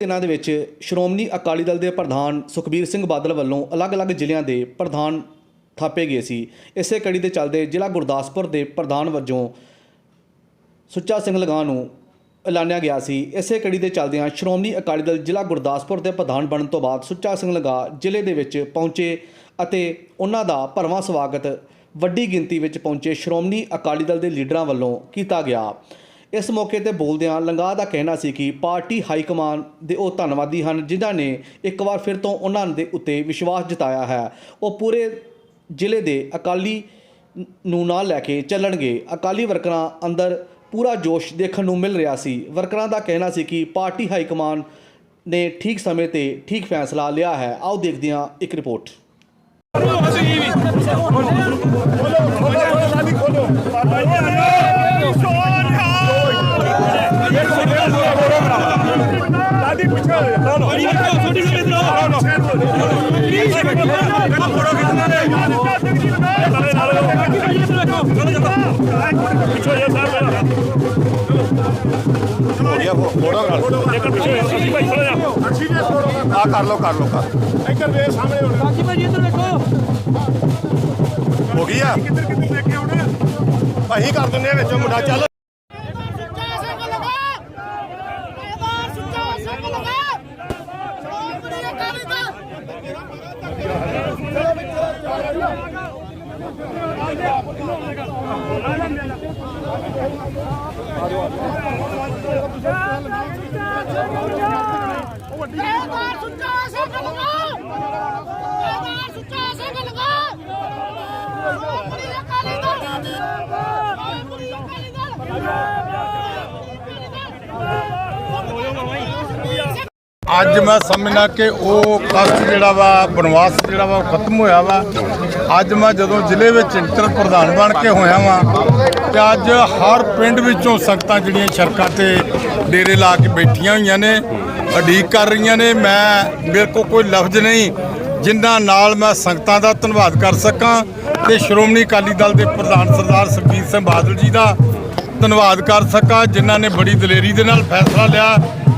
ਦਿਨਾਂ ਦੇ ਵਿੱਚ ਸ਼੍ਰੋਮਣੀ ਅਕਾਲੀ ਦਲ ਦੇ ਪ੍ਰਧਾਨ ਸੁਖਬੀਰ ਸਿੰਘ ਬਾਦਲ ਵੱਲੋਂ ਅਲੱਗ-ਅਲੱਗ ਜ਼ਿਲ੍ਹਿਆਂ ਦੇ ਪ੍ਰਧਾਨ ਥਾਪੇ ਗਏ ਸੀ। ਇਸੇ ਕੜੀ ਦੇ ਚੱਲਦੇ ਜ਼ਿਲ੍ਹਾ ਗੁਰਦਾਸਪੁਰ ਦੇ ਪ੍ਰਧਾਨ ਵਜੋਂ ਸੁੱਚਾ ਸਿੰਘ ਲਗਾ ਨੂੰ ਐਲਾਨਿਆ ਗਿਆ ਸੀ। ਇਸੇ ਕੜੀ ਦੇ ਚੱਲਦਿਆਂ ਸ਼੍ਰੋਮਣੀ ਅਕਾਲੀ ਦਲ ਜ਼ਿਲ੍ਹਾ ਗੁਰਦਾਸਪੁਰ ਦੇ ਪ੍ਰਧਾਨ ਬਣਨ ਤੋਂ ਬਾਅਦ ਸੁੱਚਾ ਸਿੰਘ ਲਗਾ ਜ਼ਿਲ੍ਹੇ ਦੇ ਵਿੱਚ ਪਹੁੰਚੇ ਅਤੇ ਉਹਨਾਂ ਦਾ ਭਰਵਾਂ ਸਵਾਗਤ ਵੱਡੀ ਗਿਣਤੀ ਵਿੱਚ ਪਹੁੰਚੇ ਸ਼੍ਰੋਮਣੀ ਅਕਾਲੀ ਦਲ ਦੇ ਲੀਡਰਾਂ ਵੱਲੋਂ ਕੀਤਾ ਗਿਆ। ਇਸ ਮੌਕੇ ਤੇ ਬੋਲਦਿਆਂ ਲੰਗਾ ਦਾ ਕਹਿਣਾ ਸੀ ਕਿ ਪਾਰਟੀ ਹਾਈ ਕਮਾਨ ਦੇ ਉਹ ਧੰਨਵਾਦੀ ਹਨ ਜਿਨ੍ਹਾਂ ਨੇ ਇੱਕ ਵਾਰ ਫਿਰ ਤੋਂ ਉਹਨਾਂ ਦੇ ਉੱਤੇ ਵਿਸ਼ਵਾਸ ਜਤਾਇਆ ਹੈ ਉਹ ਪੂਰੇ ਜ਼ਿਲ੍ਹੇ ਦੇ ਅਕਾਲੀ ਨੂੰ ਨਾਲ ਲੈ ਕੇ ਚੱਲਣਗੇ ਅਕਾਲੀ ਵਰਕਰਾਂ ਅੰਦਰ ਪੂਰਾ ਜੋਸ਼ ਦੇਖਣ ਨੂੰ ਮਿਲ ਰਿਹਾ ਸੀ ਵਰਕਰਾਂ ਦਾ ਕਹਿਣਾ ਸੀ ਕਿ ਪਾਰਟੀ ਹਾਈ ਕਮਾਨ ਨੇ ਠੀਕ ਸਮੇਂ ਤੇ ਠੀਕ ਫੈਸਲਾ ਲਿਆ ਹੈ ਆਓ ਦੇਖਦੇ ਹਾਂ ਇੱਕ ਰਿਪੋਰਟ ਦਾਦੀ ਪਿੱਛੇ ਹੋ ਜਾ ਲੋ ਛੋਟੀ ਜਿਹੀ ਇਧਰ ਲੋ ਪਲੀਜ਼ ਫੋਟੋ ਖਿੱਚਣਾ ਨੇ ਪਿੱਛੇ ਜਾ ਸਾਹਿਬ ਵਧੀਆ ਫੋਟੋ ਕਰ ਇੱਕ ਪਿੱਛੇ ਅਸੀਂ ਭਾਈ ਥੋੜਾ ਜਾ ਅੱਛੀ ਜੇ ਆ ਕਰ ਲੋ ਕਰ ਲੋ ਕਰ ਇੱਧਰ ਦੇ ਸਾਹਮਣੇ ਹੁਣ ਬਾਕੀ ਭਾਈ ਇੱਧਰ ਦੇਖੋ ਹੋ ਗਈ ਆ ਕਿੱਧਰ ਕਿੱਧਰ ਦੇਖ ਕੇ ਆਉਣੇ ਅਸੀਂ ਕਰ ਦਿੰਦੇ ਆ ਵਿੱਚੋਂ ਮੁੰਡਾ ਚੱਲ ਸੁੱਚਾ ਸਿੰਘ ਲਗਾ ਇਹਦਾ ਸੁੱਚਾ ਸਿੰਘ ਲਗਾ ਸ਼੍ਰੋਮਣੀ ਅਕਾਲੀ ਦਲ ਇਹਦਾ ਸੁੱਚਾ ਸਿੰਘ ਲਗਾ ਇਹਦਾ ਸੁੱਚਾ ਸਿੰਘ ਲਗਾ ਸ਼੍ਰੋਮਣੀ ਅਕਾਲੀ ਦਲ ਸ਼੍ਰੋਮਣੀ ਅਕਾਲੀ ਦਲ ਅੱਜ ਮੈਂ ਸਮਝਣਾ ਕਿ ਉਹ ਕਸ਼ਟ ਜਿਹੜਾ ਵਾ, ਬਨਵਾਸ ਜਿਹੜਾ ਵਾ, ਉਹ ਖਤਮ ਹੋਇਆ ਵਾ। ਅੱਜ ਮੈਂ ਜਦੋਂ ਜ਼ਿਲ੍ਹੇ ਵਿੱਚ ਇੰਟਰ ਪ੍ਰਧਾਨ ਬਣ ਕੇ ਹੋਇਆ ਵਾਂ, ਤੇ ਅੱਜ ਹਰ ਪਿੰਡ ਵਿੱਚੋਂ ਸੰਗਤਾਂ ਜਿਹੜੀਆਂ ਸੜਕਾਂ ਤੇ ਡੇਰੇ ਲਾ ਕੇ ਬੈਠੀਆਂ ਹੋਈਆਂ ਨੇ, ਉਡੀਕ ਕਰ ਰਹੀਆਂ ਨੇ। ਮੈਂ, ਮੇਰੇ ਕੋਲ ਕੋਈ ਲਫ਼ਜ਼ ਨਹੀਂ ਜਿਨ੍ਹਾਂ ਨਾਲ ਮੈਂ ਸੰਗਤਾਂ ਦਾ ਧੰਨਵਾਦ ਕਰ ਸਕਾਂ ਤੇ ਸ਼੍ਰੋਮਣੀ ਅਕਾਲੀ ਦਲ ਦੇ ਪ੍ਰਧਾਨ ਸਰਦਾਰ ਸੁਖਬੀਰ ਸਿੰਘ ਬਾਦਲ ਜੀ ਦਾ ਧੰਨਵਾਦ ਕਰ ਸਕਾਂ, ਜਿਨ੍ਹਾਂ ਨੇ ਬੜੀ ਦਲੇਰੀ ਦੇ ਨਾਲ ਫੈਸਲਾ ਲਿਆ।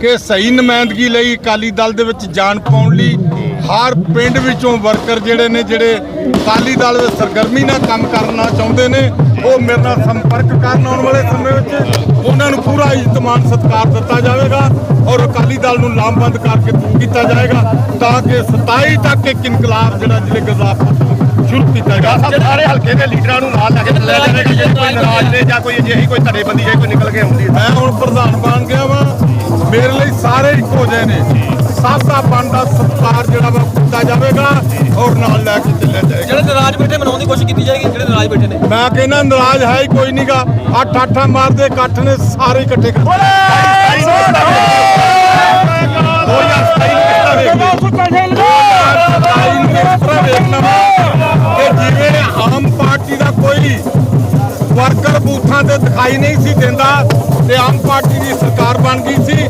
ਕਿ ਸਹੀ ਨੁਮਾਇੰਦਗੀ ਲਈ ਅਕਾਲੀ ਦਲ ਦੇ ਵਿੱਚ ਜਾਣ ਪਾਉਣ ਲਈ ਹਰ ਪਿੰਡ ਵਿੱਚੋਂ ਵਰਕਰ ਜਿਹੜੇ ਨੇ ਜਿਹੜੇ ਅਕਾਲੀ ਦਲ ਵਿੱਚ ਸਰਗਰਮੀ ਨਾਲ ਕੰਮ ਕਰਨਾ ਚਾਹੁੰਦੇ ਨੇ ਉਹ ਮੇਰੇ ਨਾਲ ਸੰਪਰਕ ਕਰਨ ਆਉਣ ਵਾਲੇ ਸਮੇਂ ਵਿੱਚ ਉਹਨਾਂ ਨੂੰ ਪੂਰਾ ਇੱਜ਼ਤਮਾਨ ਸਤਿਕਾਰ ਦਿੱਤਾ ਜਾਵੇਗਾ ਔਰ ਅਕਾਲੀ ਦਲ ਨੂੰ ਲਾਮਬੰਦ ਕਰਕੇ ਦੂਰ ਕੀਤਾ ਜਾਏਗਾ ਤਾਂ ਕਿ 27 ਤੱਕ ਇੱਕ ਇਨਕਲਾਬ ਜਿਹੜਾ ਜ਼ਿਲ੍ਹੇ ਗੁਰਦਾਸਪੁਰ ਤੋਂ ਸ਼ੁਰੂ ਕੀਤਾ ਜਾਏਗਾ ਸਾਰੇ ਹਲਕੇ ਦੇ ਲੀਡਰਾਂ ਨੂੰ ਨਾਲ ਲੈ ਕੇ ਚੱਲਿਆ ਜਾਵੇ ਕਿ ਜੇ ਕੋਈ ਨਾਰਾਜ਼ ਨੇ ਜਾਂ ਕੋਈ ਅਜਿਹੀ ਕੋਈ ਧੜੇਬੰਦੀ ਜੇ ਕੋਈ ਨਿਕਲ ਕੇ ਆਉਂਦੀ ਹੈ। ਮੈਂ ਹੁਣ ਪ੍ਰਧਾਨ ਬਣ ਗਿਆ ਵਾਂ। ਮੇਰੇ ਲਈ ਸਾਰੇ ਇੱਕੋ ਜਿਹੇ ਨੇ ਸਭ ਦਾ ਬਣਦਾ ਸਤਿਕਾਰ ਜਿਹੜਾ ਵਾ ਕੀਤਾ ਜਾਵੇਗਾ ਔਰ ਨਾਲ ਲੈ ਕੇ ਚੱਲਿਆ ਜਾਏਗਾ ਜਿਹੜੇ ਨਾਰਾਜ਼ ਬੈਠੇ ਮਨਾਉਣ ਦੀ ਕੋਸ਼ਿਸ਼ ਕੀਤੀ ਜਾਏਗੀ ਜਿਹੜੇ ਨਾਰਾਜ਼ ਬੈਠੇ ਨੇ ਮੈਂ ਕਹਿੰਦਾ ਨਾਰਾਜ਼ ਹੈ ਹੀ ਕੋਈ ਨਹੀਂਗਾ ਅੱਠ ਅੱਠਾਂ ਮਾਰਦੇ ਇਕੱਠ ਨੇ ਸਾਰੇ ਇਕੱਠੇ ਕਰ ਜਿਵੇਂ ਆਮ ਪਾਰਟੀ ਦਾ ਕੋਈ ਬੂਥਾਂ ਤੇ ਦਿਖਾਈ ਨਹੀਂ ਸੀ ਦਿੰਦਾ ਤੇ ਆਮ ਪਾਰਟੀ ਦੀ ਸਰਕਾਰ ਬਣ ਗਈ ਸੀ।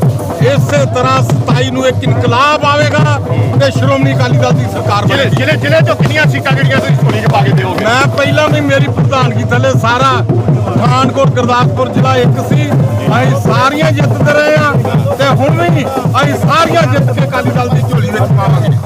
ਇਸੇ ਤਰ੍ਹਾਂ 27 ਨੂੰ ਇੱਕ ਇਨਕਲਾਬ ਆਵੇਗਾ ਤੇ ਸ਼੍ਰੋਮਣੀ ਅਕਾਲੀ ਦਲ ਦੀ ਸਰਕਾਰ ਬਣੇਗੀ। ਜ਼ਿਲ੍ਹੇ ਜ਼ਿਲ੍ਹੇ ਚੋਂ ਕਿੰਨੀਆਂ ਸੀਟਾਂ ਜਿਹੜੀਆਂ ਤੁਸੀਂ ਝੋਲੀ 'ਚ ਪਾ ਕੇ ਦਿਓਗੇ? ਮੈਂ ਪਹਿਲਾਂ ਵੀ ਮੇਰੀ ਪ੍ਰਧਾਨਗੀ ਥੱਲੇ ਸਾਰਾ ਪਠਾਨਕੋਟ ਗੁਰਦਾਸਪੁਰ ਜ਼ਿਲ੍ਹਾ ਇੱਕ ਸੀ। ਅਸੀਂ ਸਾਰੀਆਂ ਜਿੱਤਦੇ ਰਹੇ ਆ ਤੇ ਹੁਣ ਵੀ ਅਸੀਂ ਸਾਰੀਆਂ ਜਿੱਤ ਕੇ ਅਕਾਲੀ ਦਲ ਦੀ ਝੋਲੀ ਵਿੱਚ ਪਾਵਾਂਗੇ।